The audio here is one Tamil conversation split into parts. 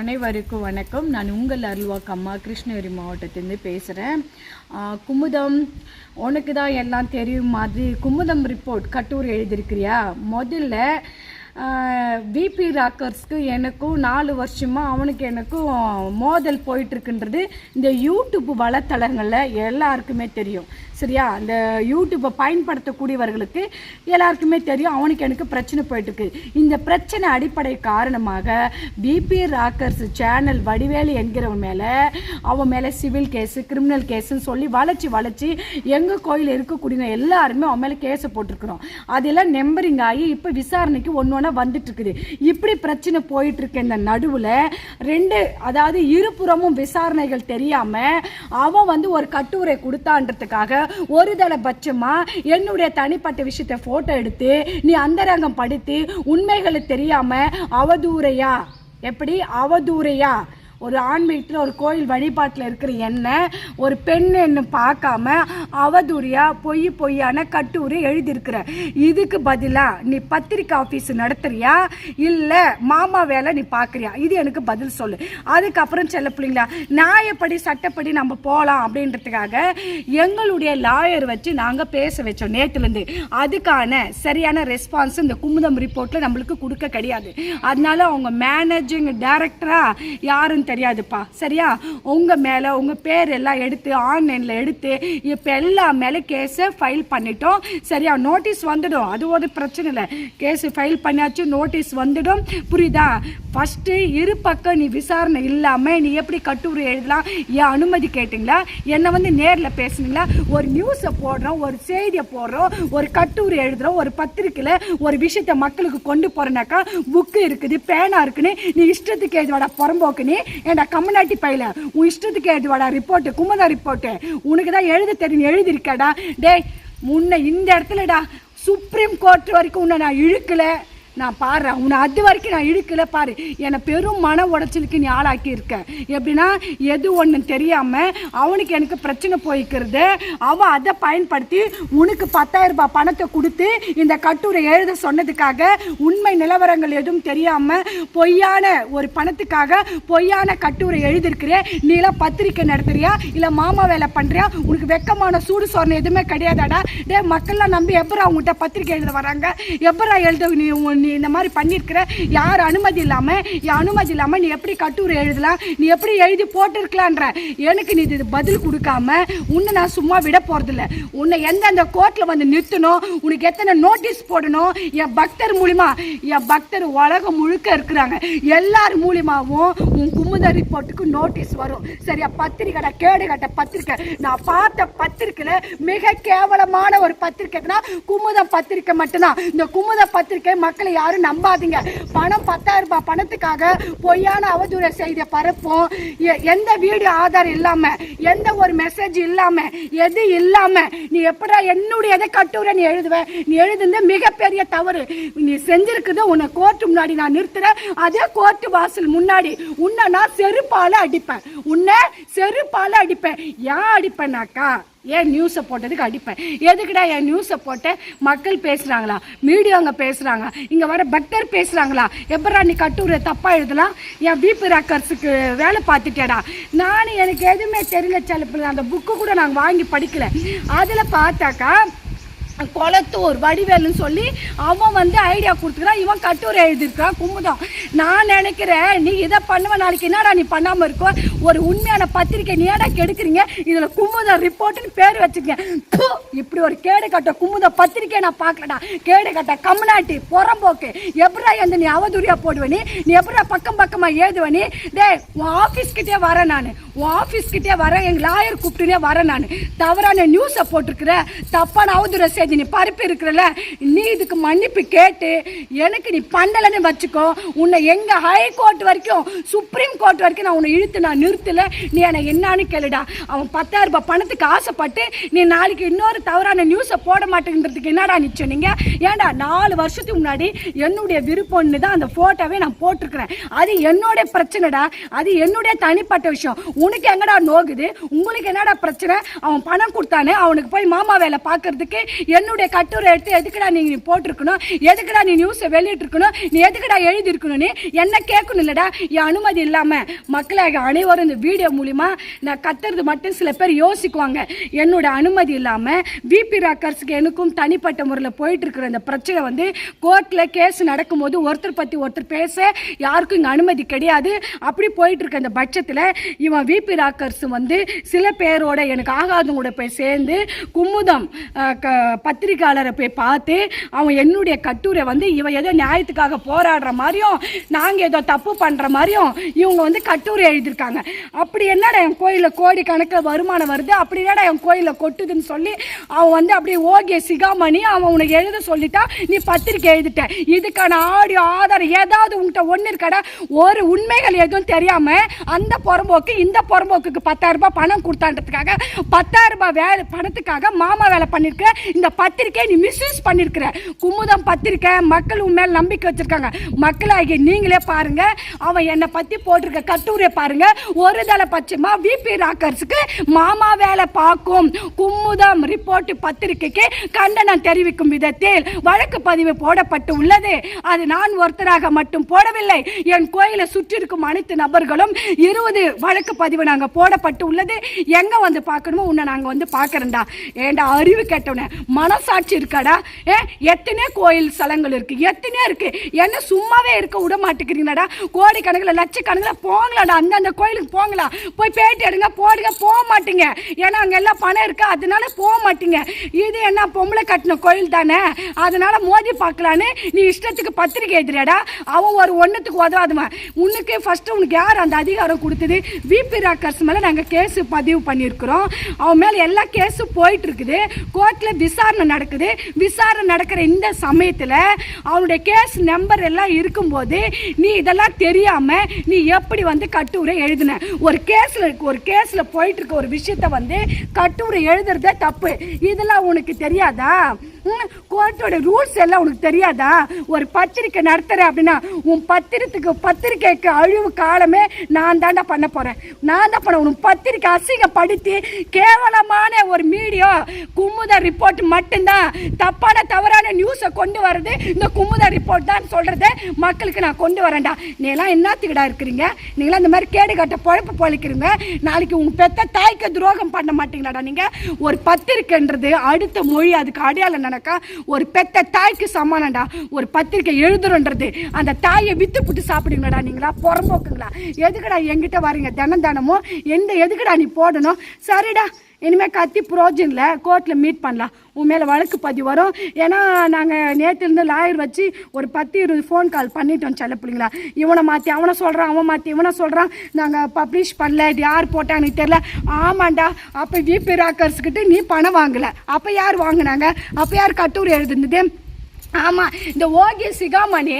அனைவருக்கும் வணக்கம். நான் உங்கள் அருள்வாக்கு அம்மா. கிருஷ்ணகிரி மாவட்டத்திலேருந்து பேசுகிறேன் குமுதம் உனக்கு தான் எல்லாம் தெரியும் மாதிரி குமுதம் ரிப்போர்ட் கட்டுரை எழுதியிருக்கிறியா? முதல்ல பிபி ராக்கர்ஸ்க்கு எனக்கும் நாலு வருஷமாக அவனுக்கு எனக்கும் மோதல் போயிட்டுருக்குன்றது இந்த யூடியூப் வலைத்தளங்களில் எல்லாருக்குமே தெரியும். சரியா? அந்த யூடியூப்பை பயன்படுத்தக்கூடியவர்களுக்கு எல்லாருக்குமே தெரியும். அவனுக்கு எனக்கு பிரச்சனை போயிட்டுருக்கு. இந்த பிரச்சனை அடிப்படை காரணமாக பிபி ராக்கர்ஸ் சேனல் வடிவேலு என்கிறவன் மேலே அவன் மேலே சிவில் கேஸு கிரிமினல் கேஸுன்னு சொல்லி வளைச்சி வளைச்சி எங்கள் கோயில் இருக்கக்கூடிய எல்லாருமே அவன் மேலே கேஸை போட்டிருக்கிறோம். அதெல்லாம் நெம்பரிங் ஆகி இப்போ விசாரணைக்கு ஒன்று ஒன்றா வந்துட்டு இருக்குது இப்படி பிரச்சனை போயிட்டு இருக்க இந்த நடுவில். ரெண்டு அதாவது இருபுறமும் விசாரணைகள் தெரியாமல் அவன் வந்து ஒரு கட்டுரை கொடுத்தான்றதுக்காக ஒரு தலை என்னுடைய தனிப்பட்ட விஷயத்தை போட்டோ எடுத்து நீ அந்தரங்கம் படித்து உண்மைகளை தெரியாம அவதூறையா? எப்படி? அவதூறையா? ஒரு ஆன்மீகத்தில் ஒரு கோயில் வழிபாட்டில் இருக்கிற என்ன ஒரு பெண் என்ன பார்க்காம அவதூறியாக பொய் பொய்யான கட்டுரை எழுதியிருக்கிற. இதுக்கு பதிலாக நீ பத்திரிக்கை ஆஃபீஸ் நடத்துறியா? இல்லை மாமா வேலை நீ பார்க்குறியா? இது எனக்கு பதில் சொல்லு. அதுக்கப்புறம் செல்ல பிள்ளைங்களா நியாயப்படி சட்டப்படி நம்ம போகலாம் அப்படின்றதுக்காக எங்களுடைய லாயர் வச்சு நாங்கள் பேச வச்சோம் நேற்றுலேருந்து அதுக்கான சரியான ரெஸ்பான்ஸ் இந்த குமுதம் ரிப்போர்ட்டில் நம்மளுக்கு கொடுக்க கிடையாது. அதனால அவங்க மேனேஜிங் டைரக்டராக யாருன்னு தெரியாதுப்பா. சரியா? உங்கள் மேலே உங்கள் பேர் எல்லாம் எடுத்து ஆன்லைனில் எடுத்து இப்போ எல்லா மேலே கேஸை ஃபைல் பண்ணிட்டோம். சரியா? நோட்டீஸ் வந்துடும். அது ஒரு பிரச்சனை இல்லை. கேஸு ஃபைல் பண்ணியாச்சு நோட்டீஸ் வந்துடும். புரியுதா? ஃபஸ்ட்டு இரு பக்கம் நீ விசாரணை இல்லாமல் நீ எப்படி கட்டுரை எழுதலாம்? என் அனுமதி கேட்டிங்களா? என்னை வந்து நேரில் பேசுனீங்களா? ஒரு நியூஸை போடுறோம் ஒரு செய்தியை போடுறோம் ஒரு கட்டுரை எழுதுகிறோம் ஒரு பத்திரிக்கையில் ஒரு விஷயத்தை மக்களுக்கு கொண்டு போகிறனாக்கா புக்கு இருக்குது பேனா இருக்குன்னு நீ இஷ்டத்துக்கு எழுதுவாடா புறம்போக்கு நீ ஏண்டா கம்யூனிட்டி பையில? உன் இஷ்டத்துக்கு எழுதுவாடா ரிப்போர்ட்டு குமுதா ரிப்போர்ட்டு உனக்கு தான் எழுத தெரியும் எழுதியிருக்கடா. டேய் முன்ன இந்த இடத்துலடா சுப்ரீம் கோர்ட் வரைக்கும் உன்னை நான் இழுக்கலை. நான் பாடுறேன் உன்னை அது வரைக்கும் நான் இழுக்கல பாரு. என்னை பெரும் மன உடச்சலுக்கு நீ ஆளாக்கி இருக்க எப்படின்னா எது ஒன்று தெரியாமல் அவனுக்கு எனக்கு பிரச்சனை போய்க்கிறது. அவன் அதை பயன்படுத்தி உனக்கு பத்தாயிரம் ரூபாய் பணத்தை கொடுத்து இந்த கட்டுரை எழுத சொன்னதுக்காக உண்மை நிலவரங்கள் எதுவும் தெரியாமல் பொய்யான ஒரு பணத்துக்காக பொய்யான கட்டுரை எழுதியிருக்கிறேன் நீலாம் பத்திரிக்கை நடத்துறியா? இல்லை மாமா வேலை பண்ணுறியா உனக்கு வெக்கமான சூடு சொரணை எதுவுமே கிடையாதாடா? டே மக்கள்லாம் நம்பி எப்பரா அவங்ககிட்ட பத்திரிக்கை எழுத வராங்க? எப்பரா எழுத நீ உன் நீ இந்த மாதிரி பண்ணியிருக்கிற யார் அனுமதி இல்லாமல் என் அனுமதி இல்லாமல் நீ எப்படி கட்டுரை எழுதலாம்? நீ எப்படி எழுதி போட்டிருக்கலான்ற எனக்கு நீ இது பதில் கொடுக்காம உன்னை நான் சும்மா விட போகிறதில்ல உன்னை எந்தெந்த கோர்ட்டில் வந்து நிறுத்தணும் உனக்கு எத்தனை நோட்டீஸ் போடணும் என் பக்தர் மூலிமா என் பக்தர் உலகம் முழுக்க இருக்கிறாங்க. எல்லார் மூலியமாகவும் உன் குமுத ரிப்போர்ட்டுக்கு நோட்டீஸ் வரும். சரியா? பத்திரிக்கை கேடு கட்ட பத்திரிக்கை. நான் பார்த்த பத்திரிக்கையில் மிக கேவலமான ஒரு பத்திரிக்கைனா குமுதம் பத்திரிக்கை மட்டும்தான். இந்த குமுத பத்திரிக்கை மக்களை யாரும் நம்பாதீங்க. பணம் பத்தாயிரம் ரூபாய் பணத்துக்காக பொய்யான அவதூற செய்தியை பரப்போம் எ- எந்த வீடியோ ஆதாரம் இல்லாம எந்த ஒரு மெசேஜ் இல்லாம எது இல்லாம நீ எப்படா என்னுடைய எதை கட்டுரை நீ எழுதுவ? நீ எழுதுனது மிகப்பெரிய தவறு. நீ செஞ்சிருக்குது உன்னை கோர்ட்டு முன்னாடி நான் நிறுத்துறேன். அதே கோர்ட்டு வாசல் முன்னாடி உன்னை நான் செருப்பால அடிப்பேன். உன்னை செருப்பால அடிப்பேன். ஏன் அடிப்பேனாக்கா ஏன் நியூஸை போட்டதுக்கு அடிப்பேன். எதுக்குடா என் நியூஸை போட்ட? மக்கள் பேசுகிறாங்களா மீடியாங்க பேசுகிறாங்க இங்கே வர பக்தர் பேசுகிறாங்களா எப்படா நீ கட்டுரை தப்பாக எழுதலாம்? என் பிபி ராக்கர்ஸுக்கு வேலை பார்த்துட்டேடா. நான் எனக்கு எதுவுமே தெரியல சில அந்த புக்கு கூட நாங்கள் வாங்கி படிக்கல. அதில் பார்த்தாக்கா கொளத்தூர் வடிவேலுன்னு சொல்லி அவன் வந்து ஐடியா கொடுத்துக்கிறான். இவன் கட்டுரை எழுதியிருக்கான் குமுதம். நான் நினைக்கிறேன் நீ இதை பண்ணுவ நாளைக்கு என்னடா நீ பண்ணாமல் இருக்கோ? ஒரு உண்மையான பத்திரிக்கை நீ ஏடா கெடுக்குறீங்க? இதில் குமுதம் ரிப்போர்ட்டுன்னு பேர் வச்சுக்கேன் இப்படி ஒரு கேடு கட்ட குமுத பத்திரிக்கை நான் பார்க்கலடா. கேடு கட்ட கம்னாட்டி புறம்போக்கு. எப்படா எந்த நீ அவதூறியா போடுவனி நீ? எப்படா பக்கம் பக்கமாக ஏதுவனி டே உன் ஆஃபீஸ்கிட்டே வரேன் நான். உன் ஆஃபீஸ்கிட்டே வரேன். எங்கள் லாயர் கூப்பிட்டுனே வரேன் நான். தவறான நியூஸை போட்டிருக்கிற. தப்பான அவதூறை செய்தி நீ பருப்பு இருக்கிறல நீ இதுக்கு மன்னிப்பு கேட்டு எனக்கு நீ பண்ணலைன்னு வச்சுக்கோ. உன்னை எங்கள் ஹை கோர்ட் வரைக்கும் சுப்ரீம் கோர்ட் வரைக்கும் நான் உன்னை இழுத்து நான் நிறுத்தலை. நீ என்னை என்னான்னு கேளுடா. அவன் பத்தாயிரம் ரூபாய் பணத்துக்கு ஆசைப்பட்டு நீ நாளைக்கு இன்னொரு தவறான நியூஸை போட மாட்டேங்கிறதுக்கு என்னடா நிச்சயம் நீங்கள் ஏன்டா நாலு வருஷத்துக்கு முன்னாடி என்னுடைய விருப்பம்னு தான் அந்த ஃபோட்டோவே நான் போட்டிருக்கிறேன். அது என்னுடைய பிரச்சனைடா. அது என்னுடைய தனிப்பட்ட விஷயம். உனக்கு எங்கடா நோகுது? உங்களுக்கு என்னடா பிரச்சனை? அவன் பணம் கொடுத்தானே அவனுக்கு போய் மாமா வேலை பார்க்கறதுக்கு என்னுடைய கட்டுரை எடுத்து எதுக்குடா நீ நீ போட்டிருக்கணும்? எதுக்குடா நீ நியூஸை வெளியிட்டிருக்கணும்? நீ எதுக்குடா எழுதியிருக்கணும் நீ? என்ன கேட்கணும் இல்லடா? என் அனுமதி இல்லாமல் மக்களாக அனைவரும் இந்த வீடியோ மூலிமா நான் கத்துறது மட்டும் சில பேர் யோசிக்குவாங்க. என்னோட அனுமதி இல்லாமல் விபி ராக்கர்ஸுக்கு எனக்கும் தனிப்பட்ட முறையில் போயிட்டு இருக்கிற இந்த பிரச்சனை வந்து கோர்ட்டில் கேஸ் நடக்கும்போது ஒருத்தர் பற்றி ஒருத்தர் பேச யாருக்கும் இங்கே அனுமதி கிடையாது. அப்படி போயிட்டு இருக்க இந்த பட்சத்தில் இவன் விபி ராக்கர்ஸ் வந்து சில பேரோட எனக்கு ஆகாதவங்க கூட போய் சேர்ந்து குமுதம் க- பத்திரிக்கையாளரை போய் பார்த்து அவன் என்னுடைய கட்டுரை வந்து இவன் ஏதோ நியாயத்துக்காக போராடுற மாதிரியும் நாங்கள் ஏதோ தப்பு பண்ணுற மாதிரியும் இவங்க வந்து கட்டுரை எழுதியிருக்காங்க. அப்படி என்னடா என் கோயிலில் கோடிக்கணக்கில் வருமானம் வருது? அப்படி என்னடா என் கோயிலில் கொட்டுதுன்னு சொல்லி அவன் வந்து அப்படியே ஓகே சிகாமணி அவன் உனக்கு எழுத சொல்லிட்டா நீ பத்திரிக்கை எழுதிட்ட. இதுக்கான ஆடியோ ஆதாரம் ஏதாவது உங்கள்கிட்ட ஒன்று இருக்கடா? ஒரு உண்மைகள் எதுவும் தெரியாமல் அந்த புறம்போக்கு இந்த புறம்போக்குக்கு பத்தாயிரம் ரூபாய் பணம் கொடுத்தான்றதுக்காக பத்தாயிரம் ரூபாய் வேலை பணத்துக்காக மாமா வேலை பண்ணியிருக்க இந்த பத்திரிக்கை நீ மிஸ்யூஸ் பண்ணியிருக்கிற குமுதம் பத்திரிக்கை மக்கள் உன் மேல் நம்பிக்கை வச்சிருக்காங்க. மக்களாகிய நீங்களே பாருங்கள் அவன் என்னை பற்றி போட்டிருக்க கட்டுரை பாருங்கள் ஒரு தலை பட்சமாக விபி ராக்கர்ஸுக்கு மாமா வேலை பார்க்கும். குமுதம் ரிப்போர்ட் பத்திரிகைக்கு கண்டனம் தெரிவிக்கும் விதத்தில் வழக்கு பதிவு போடப்பட்டு உள்ளது. அது நான் ஒருத்தராக மட்டும் போடவில்லை. என் கோயிலை சுற்றி இருக்கும் அனைத்து நபர்களும் இருபது வழக்கு பதிவு நாங்கள் போடப்பட்டு உள்ளது. எங்கே வந்து பார்க்கணுமோ உன்னை நாங்கள் வந்து பார்க்குறேன்டா. ஏண்டா அறிவு கேட்டவனே. மனசாட்சி இருக்காடா? ஏ எத்தனை கோயில் ஸ்தலங்கள் இருக்கு. எத்தனையோ இருக்கு. என்ன சும்மாவே இருக்க விட மாட்டேங்கிறீங்களாடா? கோடிக்கணக்கில் லட்சக்கணக்கில் போங்களாடா? அந்தந்த கோயிலுக்கு போங்களா? போய் பேட்டி எடுங்க போடுங்க போக மாட்டீங்க. ஏன்னா அங்கே எல்லாம் பணம் இருக்கு? அதனால போக மாட்டீங்க. இது என்ன பொம்பளை கட்டின கோயில் தானே? அதனால மோதி பார்க்கலான்னு நீ இஷ்டத்துக்கு பத்திரிக்கை எழுதுறியாடா? அவன் ஒரு ஒன்றுத்துக்கு உதவாதுவன் உனக்கு ஃபர்ஸ்ட் உனக்கு யார் அந்த அதிகாரம் கொடுத்தது? விபி ராக்கர்ஸ் மேலே நாங்கள் கேஸ் பதிவு பண்ணியிருக்கிறோம். அவன் மேலே எல்லா கேஸும் போயிட்டு இருக்குது. கோர்ட்டில் விசாரணை நடக்குது. விசாரணை நடக்கிற இந்த சமயத்தில் அவனுடைய கேஸ் நம்பர் எல்லாம் இருக்கும்போது நீ இதெல்லாம் தெரியாமல் நீ எப்படி வந்து கட்டுரை எழுதின? ஒரு கேஸில் ஒரு கேஸில் போயிட்டு இருக்க ஒரு விஷயத்த வந்து கட்டுரை எழுதுறதே தப்பு. இதெல்லாம் உனக்கு தெரியாதா? கோர்ட்டோட ரூல்ஸ் எல்லாம் உனக்கு தெரியாதா? ஒரு பத்திரிக்கை நடத்துற அப்படின்னா உன் பத்திரத்துக்கு பத்திரிக்கைக்கு அழிவு காலமே நான் தாண்டா பண்ண போறேன். நான் தான் பண்ண உன் பத்திரிக்கை அசிங்கப்படுத்தி கேவலமான ஒரு மீடியா குமுத ரிப்போர்ட் மட்டும்தான். தப்பான தவறான நியூஸை கொண்டு வர்றது இந்த குமுத ரிப்போர்ட் தான் சொல்றதை மக்களுக்கு நான் கொண்டு வரேன்டா. நீங்களாம் எல்லாம் என்னத்துக்கிடா இருக்கிறீங்க? நீங்களாம் இந்த மாதிரி கேடு கட்ட பொழப்பு பொழைக்கிறீங்க. நாளைக்கு உங்க பெத்த தாய்க்கு துரோகம் பண்ண மாட்டீங்களாடா நீங்க? ஒரு பத்திரிக்கைன்றது அடுத்த மொழி அதுக்கு அடையாளம் நினைக்கா ஒரு பெத்த தாய்க்கு சமானம்டா. ஒரு பத்திரிக்கை எழுதுறோன்றது. அந்த தாயை வித்து புட்டு சாப்பிடுங்கடா நீங்களா புறம்போக்குங்களா. எதுக்குடா என்கிட்ட வரீங்க தினம் தினமும்? எந்த எதுக்குடா நீ போடணும்? சரிடா. இனிமேல் கத்தி புரோஜனில் கோர்ட்டில் மீட் பண்ணலாம். உன் மேலே வழக்கு பதிவு வரும். ஏன்னா நாங்கள் நேற்றுலேருந்து லாயர் வச்சு ஒரு பத்து இருபது ஃபோன் கால் பண்ணிட்டோம் செல்ல பிள்ளைங்களா. இவனை மாற்றி அவனை சொல்கிறான் அவன் மாற்றி இவனை சொல்கிறான் நாங்கள் பப்ளிஷ் பண்ணல. இது யார் போட்டான்னு தெரில தெரியல. ஆமாண்டா அப்போ விபி ராக்கர்ஸ்கிட்ட நீ பணம் வாங்கலை. அப்போ யார் வாங்கினாங்க? அப்போ யார் கட்டுரை எழுதுனது? ஆமாம் இந்த ஓகே சிகாமணி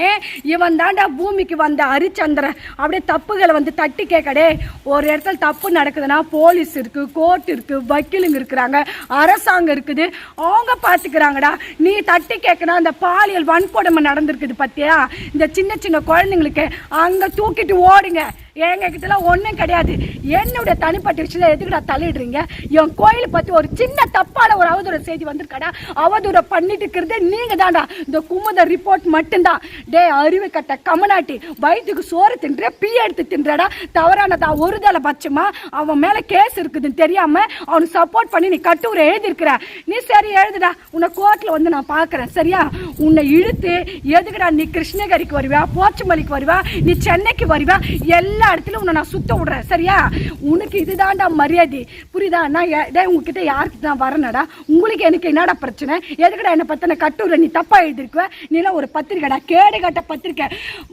இவன் தாண்டா பூமிக்கு வந்த ஹரிச்சந்திரன் அப்படியே தப்புகளை வந்து தட்டி கேட்கடே ஒரு இடத்துல தப்பு நடக்குதுன்னா போலீஸ் இருக்குது கோர்ட் இருக்குது வக்கீலுங்க இருக்கிறாங்க அரசாங்கம் இருக்குது. அவங்க பார்த்துக்கிறாங்கடா நீ தட்டி கேட்கணும் அந்த பாலியல் வன்கொடுமை நடந்திருக்குது பத்தியா? இந்த சின்ன சின்ன குழந்தைங்களுக்கு அங்கே தூக்கிட்டு ஓடுங்க. எங்ககிட்டலாம் ஒன்றும் கிடையாது. என்னுடைய தனிப்பட்ட விஷயத்தில் எதுக்குடா தள்ளிடுறீங்க? என் கோயில் பற்றி ஒரு சின்ன தப்பான ஒரு அவதூற செய்தி வந்திருக்கடா. அவதூற பண்ணிட்டு இருக்கிறதே நீங்கள் தான்டா. இந்த குமுத ரிப்போர்ட் மட்டும்தான். டே அறிவு கட்ட கமநாட்டி வயிற்றுக்கு சோறு தின்ற பீ எடுத்து தின்றடா. தவறானதா ஒரு தலை பட்சமா அவன் மேலே கேஸ் இருக்குதுன்னு தெரியாமல் அவனுக்கு சப்போர்ட் பண்ணி நீ கட்டுரை எழுதியிருக்கிற. நீ சரி எழுதுடா. உன்னை கோர்ட்டில் வந்து நான் பார்க்குறேன். சரியா? உன்னை இழுத்து எதுக்குடா நீ கிருஷ்ணகிரிக்கு வருவா போச்சமல்லிக்கு வருவா நீ சென்னைக்கு வருவா? எல்லாம் எல்லா இடத்துலயும் உன்னை நான் சுத்த விடுறேன் சரியா? உனக்கு இதுதான்டா மரியாதை. புரியுதா? நான் ஏ- உங்ககிட்ட யாருக்கு நான் வரேனடா? உங்களுக்கு எனக்கு என்னடா பிரச்சனை? எதுக்கடா என்னை பத்தின கட்டுரை? நீ தப்பா எழுதிருக்குவ நீலாம் ஒரு பத்திரிக்கைடா கேடு கட்ட பத்திரிக்கை.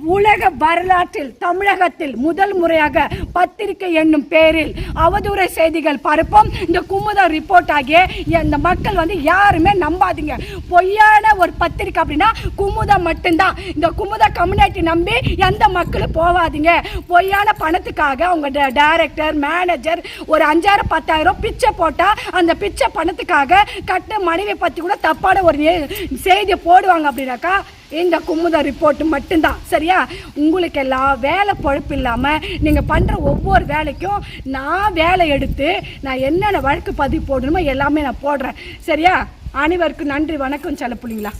உலக வரலாற்றில் தமிழகத்தில் முதல் முறையாக பத்திரிக்கை என்னும் பேரில் அவதூறு செய்திகள் பரப்பும் இந்த குமுதம் ரிப்போர்ட் ஆகிய இந்த மக்கள் வந்து யாருமே நம்பாதீங்க. பொய்யான ஒரு பத்திரிக்கை அப்படின்னா குமுதம் மட்டும்தான். இந்த குமுத கம்யூனிட்டி நம்பி எந்த மக்களும் போவாதீங்க. கம்மியான பணத்துக்காக அவங்க டைரக்டர் மேனேஜர் ஒரு அஞ்சாயிரம் பத்தாயிரம் பிச்சை போட்டால் அந்த பிச்சை பணத்துக்காக கட்ட மனைவி பற்றி கூட தப்பான ஒரு செய்தியை போடுவாங்க அப்படின்னாக்கா இந்த குமுத ரிப்போர்ட் மட்டும்தான். சரியா? உங்களுக்கு எல்லாம் வேலை பொழப்பு இல்லாமல் நீங்கள் பண்ணுற ஒவ்வொரு வேலைக்கும் நான் வேலை எடுத்து நான் என்னென்ன வழக்கு பதிவு போடணுமோ எல்லாமே நான் போடுறேன். சரியா? அனைவருக்கும் நன்றி வணக்கம் செல்ல புள்ளிங்களா